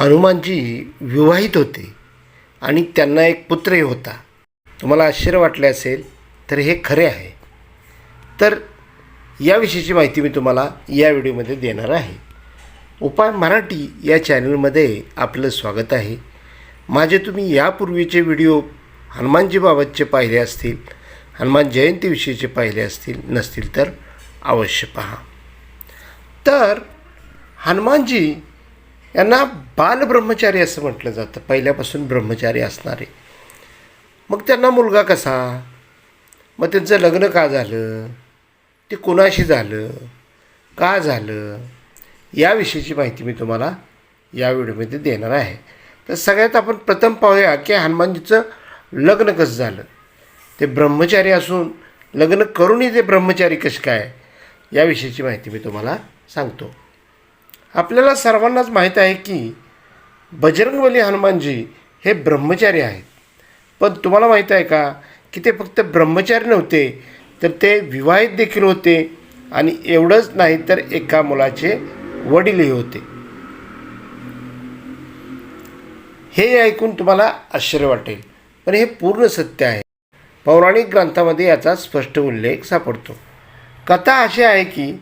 हनुमानजी विवाहित होते आणि त्यांना एक पुत्रही होता. तुम्हाला आश्चर्य वाटले असेल तर हे खरे आहे. तर याविषयीची माहिती मी तुम्हाला या व्हिडिओमध्ये देणार आहे. उपाय मराठी या चॅनलमध्ये आपलं स्वागत आहे. माझे तुम्ही यापूर्वीचे व्हिडिओ हनुमानजीबाबतचे पाहिले असतील हनुमान जयंतीविषयीचे पाहिले असतील नसतील तर अवश्य पहा. तर हनुमानजी यांना बालब्रह्मचारी असं म्हटलं जातं. पहिल्यापासून ब्रह्मचारी असणारे. मग त्यांना मुलगा कसा? मग त्यांचं लग्न का झालं? ते कुणाशी झालं? का झालं? याविषयीची माहिती मी तुम्हाला या व्हिडिओमध्ये देणार आहे. तर सगळ्यात आपण प्रथम पाहूया की हनुमानजीचं लग्न कसं झालं? ते ब्रह्मचारी असून लग्न करूनही ते ब्रह्मचारी कसे काय? याविषयीची माहिती मी तुम्हाला सांगतो. आपल्याला सर्वांनाच माहीत आहे की बजरंगबली हनुमानजी हे ब्रह्मचारी आहेत. पण तुम्हाला माहीत आहे का की ते फक्त ब्रह्मचारी नव्हते तर ते विवाहित देखील होते आणि एवढंच नाही तर एका मुलाचे वडीलही होते. हे ऐकून तुम्हाला आश्चर्य वाटेल. पण हे पूर्ण सत्य आहे. पौराणिक ग्रंथामध्ये याचा स्पष्ट उल्लेख सापडतो. कथा अशी आहे की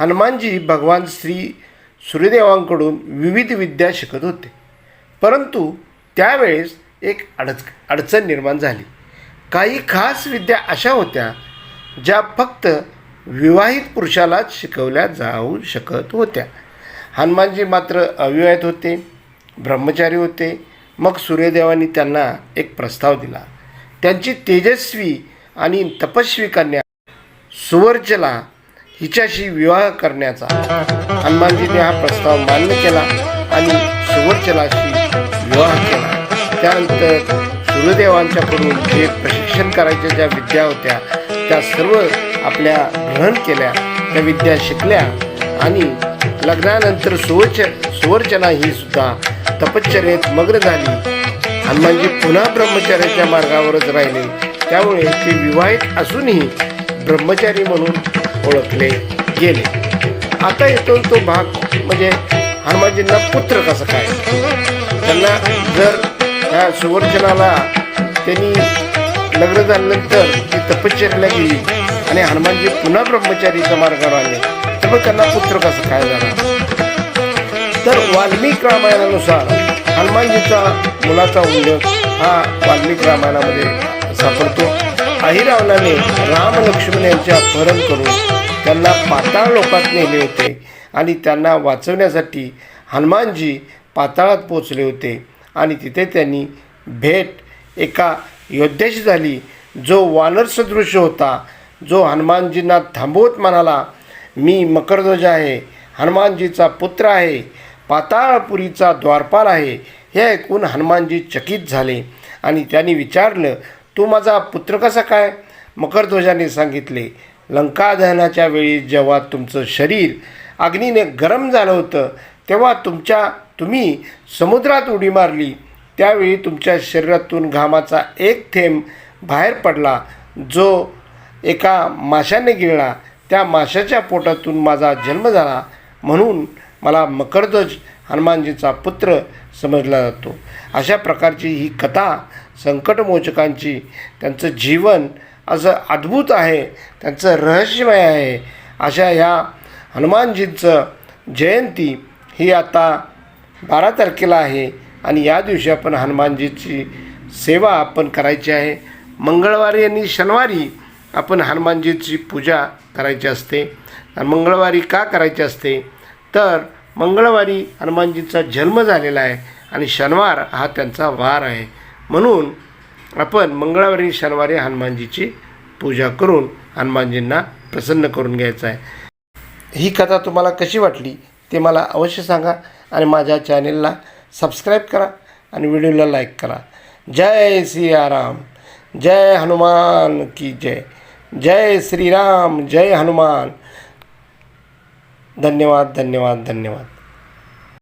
हनुमानजी भगवान श्री सूर्यदेवांकडून विविध विद्या शिकत होते. परंतु त्यावेळेस एक अडच अडचण निर्माण झाली. काही खास विद्या अशा होत्या ज्या फक्त विवाहित पुरुषालाच शिकवल्या जाऊ शकत होत्या. हनुमानजी मात्र अविवाहित होते ब्रह्मचारी होते. मग सूर्यदेवांनी त्यांना एक प्रस्ताव दिला. त्यांची तेजस्वी आणि तपस्वी कन्या सुवर्चला हिच्याशी विवाह करण्याचा हनुमानजीने हा प्रस्ताव मान्य केला आणि सुवर्चलाशी विवाह केला. त्यानंतर सूर्यदेवांच्याकडून जे प्रशिक्षण करायच्या ज्या विद्या होत्या त्या सर्व आपल्या ग्रहण केल्या त्या विद्या शिकल्या आणि लग्नानंतर सुवर्च सुवर्चना ही सुद्धा तपश्चर्येत मग्न झाली. हनुमानजी पुन्हा ब्रह्मचार्याच्या मार्गावरच राहिले. त्यामुळे ते विवाहित असूनही ब्रह्मचारी म्हणून ओळखले गेले. आता येतो तो भाग म्हणजे हनुमानजींना पुत्र कसं काय? त्यांना जर ह्या सुवर्चनाला त्यांनी लग्न झाल्यानंतर ती तपश्चर्याला गेली आणि हनुमानजी पुन्हा ब्रह्मचारीच्या मार्गावर आले तर मग त्यांना पुत्र कसं काय झाला? तर वाल्मिक रामायणानुसार हनुमानजीचा मुलाचा उल्लेख हा वाल्मिक रामायणामध्ये सापडतो. अहिरावणाने राम लक्ष्मण यांचे अपहरण करून त्यांना पाताळ लोकात नेले होते आणि त्यांना वाचवण्यासाठी हनुमानजी पाताळात पोचले होते. आणि तिथे त्यांनी भेट एका योद्ध्याशी झाली जो वानर सदृश होता जो हनुमानजींना थांबवत म्हणाला मी मकरध्वज आहे हनुमानजीचा पुत्र आहे पाताळपुरीचा द्वारपाल आहे. हे ऐकून हनुमानजी चकित झाले आणि त्यांनी विचारलं तू माझा पुत्र कसा काय? मकरध्वजाने सांगितले लंका दहनाच्या वेळी जेव्हा तुमचं शरीर अग्नीने गरम झालं होतं तेव्हा तुमच्या तुम्ही समुद्रात उडी मारली. त्यावेळी तुमच्या शरीरातून घामाचा एक थेंब बाहेर पडला जो एका माशाने गिळला. त्या माशाच्या पोटातून माझा जन्म झाला म्हणून मला मकरध्वज हनुमानजीचा पुत्र समजला जातो. अशा प्रकारची ही कथा संकटमोचकांची त्यांचं जीवन असं अद्भुत आहे त्यांचं रहस्यमय आहे. अशा ह्या हनुमानजींचं जयंती ही आता बारा तारखेला आहे आणि या दिवशी आपण हनुमानजीची सेवा आपण करायची आहे. मंगळवारी आणि शनिवारी आपण हनुमानजीची पूजा करायची असते. मंगळवारी का करायची असते? तर मंगळवारी हनुमानजीचा जन्म झालेला आहे आणि शनिवार हा त्यांचा वार आहे. म्हणून आपण मंगळवारी शनिवारी हनुमानजीची पूजा करून हनुमानजींना प्रसन्न करून घ्यायचं आहे. ही कथा तुम्हाला कशी वाटली ते मला अवश्य सांगा आणि माझ्या चॅनेलला सबस्क्राईब करा आणि व्हिडिओला लाईक करा. जय सियाराम जय हनुमान की जय. जय श्रीराम जय हनुमान. धन्यवाद धन्यवाद धन्यवाद.